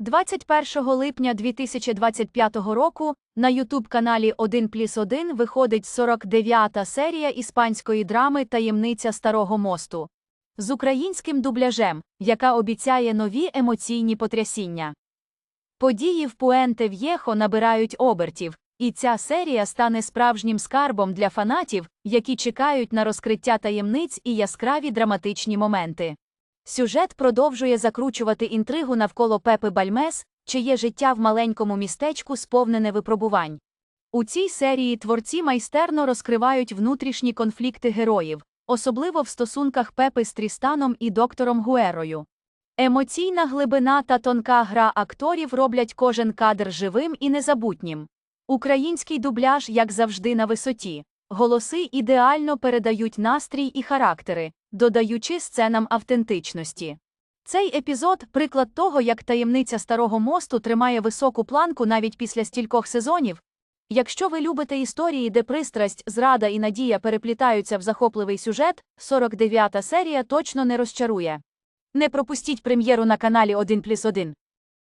21 липня 2025 року на ютуб-каналі 1 плюс 1 виходить 49-та серія іспанської драми Таємниця Старого мосту з українським дубляжем, яка обіцяє нові емоційні потрясіння. Події в Пуенте В'єхо набирають обертів, і ця серія стане справжнім скарбом для фанатів, які чекають на розкриття таємниць і яскраві драматичні моменти. Сюжет продовжує закручувати інтригу навколо Пепи Бальмес, чиє життя в маленькому містечку сповнене випробувань. У цій серії творці майстерно розкривають внутрішні конфлікти героїв, особливо в стосунках Пепи з Трістаном і доктором Гуерою. Емоційна глибина та тонка гра акторів роблять кожен кадр живим і незабутнім. Український дубляж, як завжди, на висоті. Голоси ідеально передають настрій і характери, додаючи сценам автентичності. Цей епізод приклад того, як таємниця старого мосту тримає високу планку навіть після стількох сезонів. Якщо ви любите історії, де пристрасть, зрада і надія переплітаються в захопливий сюжет, 49-та серія точно не розчарує. Не пропустіть прем'єру на каналі 1+,1.